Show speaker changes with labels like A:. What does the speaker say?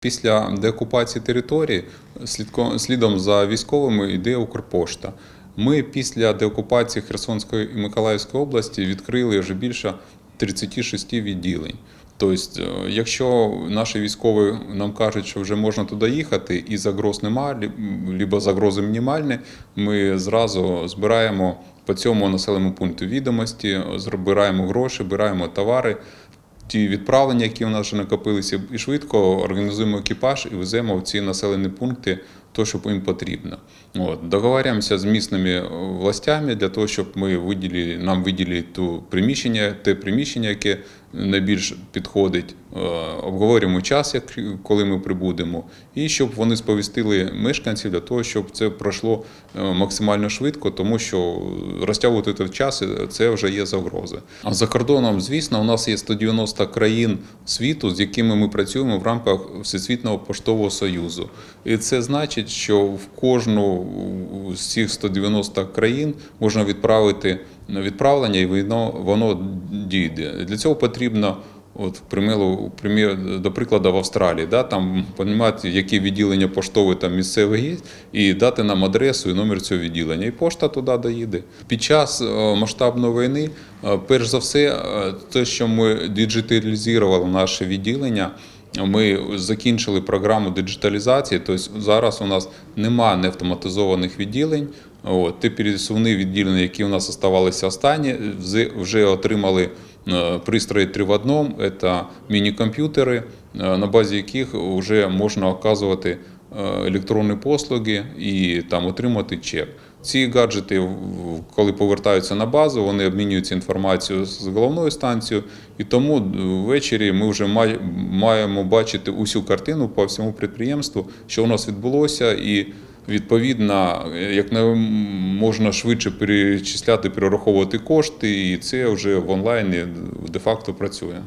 A: Після деокупації території слідом за військовими йде Укрпошта. Ми після деокупації Херсонської і Миколаївської області відкрили вже більше 36 відділень. Тобто, е, якщо наші військові нам кажуть, що вже можна туди їхати і загроз немає, либо загрози мінімальні, ми зразу збираємо по цьому населеному пункту відомості, збираємо гроші, збираємо товари, ті відправлення, які у нас вже накопилися, і швидко організуємо екіпаж і веземо в ці населені пункти то, що їм потрібно. От. Договорюємося з місними е, властями для того, щоб ми виділили, нам виділили ту приміщення, те приміщення, яке найбільш підходить. Е, Обговорюємо час, як, коли ми прибудемо, і щоб вони сповістили мешканців для того, щоб це пройшло е, максимально швидко, тому що розтягувати той час е, це вже є загрози. А за кордоном, звісно, у нас є 190 країн світу, з якими ми працюємо в рамках Всесвітнього поштового союзу. І це значить, що в кожну з цих 190 країн можна відправити відправлення, і воно, воно дійде. Для цього потрібно. От, примилу, примір, до прикладу, в Австралії, да, там розуміти, які відділення поштові там місцеві є, і дати нам адресу і номер цього відділення. І пошта туди доїде. Під час е, масштабної війни, е, перш за все, е, те, що ми діджиталізували наше відділення, ми закінчили програму диджиталізації, тобто зараз у нас немає неавтоматизованих відділень. От, ті пересувні відділення, які у нас залишилися останні, вже- отримали е, пристрої 3 в одному, це міні-комп'ютери, е, на базі яких вже можна оказувати е, електронні послуги і там отримати чек. Ці гаджети, коли повертаються на базу, вони обмінюються інформацією з головною станцією, і тому ввечері ми вже маємо бачити усю картину по всьому підприємству, що у нас відбулося, і відповідно як не можна швидше перечисляти, перераховувати кошти, і це вже в онлайні де-факто працює.